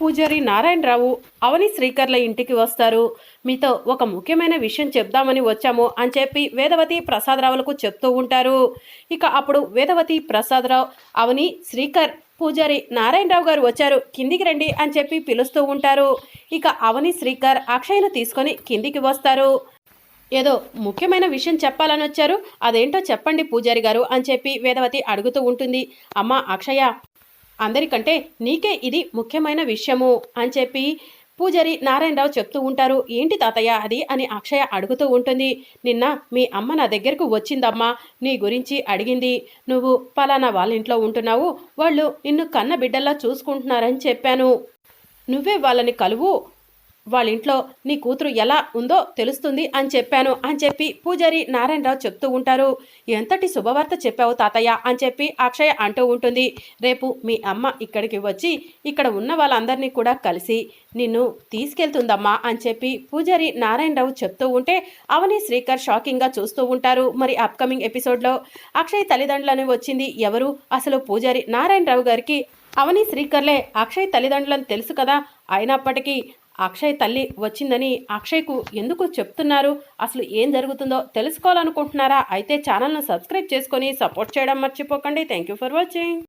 పూజారి నారాయణరావు అవని శ్రీకర్ల ఇంటికి వస్తారు. మీతో ఒక ముఖ్యమైన విషయం చెప్దామని వచ్చాము అని చెప్పి వేదవతి ప్రసాదరావులకు చెప్తూ ఉంటారు. ఇక అప్పుడు వేదవతి ప్రసాదరావు అవని శ్రీకర్ పూజారి నారాయణరావు గారు వచ్చారు కిందికి రండి అని చెప్పి పిలుస్తూ ఉంటారు. ఇక అవని శ్రీకర్ అక్షయ్ను తీసుకొని కిందికి వస్తారు. ఏదో ముఖ్యమైన విషయం చెప్పాలని వచ్చారు. అదేంటో చెప్పండి పూజారి గారు అని చెప్పి వేదవతి అడుగుతూ ఉంటుంది. అమ్మ అక్షయ అందరికంటే నీకే ఇది ముఖ్యమైన విషయము అని చెప్పి పూజారి నారాయణరావు చెప్తూ ఉంటారు. ఏంటి తాతయ్య అది? అని అక్షయ అడుగుతూ ఉంటుంది. నిన్న మీ అమ్మ నా దగ్గరకు వచ్చిందమ్మా. నీ గురించి అడిగింది. నువ్వు పలానా వాళ్ళ ఇంట్లో ఉంటున్నావు. వాళ్ళు నిన్ను కన్న బిడ్డల్లా చూసుకుంటున్నారని చెప్పాను. నువ్వే వాళ్ళని కలువు. వాళ్ళ ఇంట్లో నీ కూతురు ఎలా ఉందో తెలుస్తుంది అని చెప్పాను అని చెప్పి పూజారి నారాయణరావు చెప్తూ ఉంటారు. ఎంతటి శుభవార్త చెప్పావు తాతయ్య? అని చెప్పి అక్షయ అంటూ ఉంటుంది. రేపు మీ అమ్మ ఇక్కడికి వచ్చి ఇక్కడ ఉన్న వాళ్ళందరినీ కూడా కలిసి నిన్ను తీసుకెళ్తుందమ్మా అని చెప్పి పూజారి నారాయణరావు చెప్తూ ఉంటే అవని శ్రీకర్ షాకింగ్గా చూస్తూ ఉంటారు మరి అప్కమింగ్ ఎపిసోడ్లో. అక్షయ్ తల్లిదండ్రులని వచ్చింది ఎవరు? అసలు పూజారి నారాయణరావు గారికి? అవని శ్రీకర్లే అక్షయ్ తల్లిదండ్రులని తెలుసు కదా? అయినప్పటికీ అక్షయ్ తల్లి వచ్చిందని అక్షయ్కు ఎందుకు చెప్తున్నారు? అసలు ఏం జరుగుతుందో తెలుసుకోవాలనుకుంటున్నారా? అయితే ఛానల్ను సబ్స్క్రైబ్ చేసుకొని సపోర్ట్ చేయడం మర్చిపోకండి. Thank you for watching.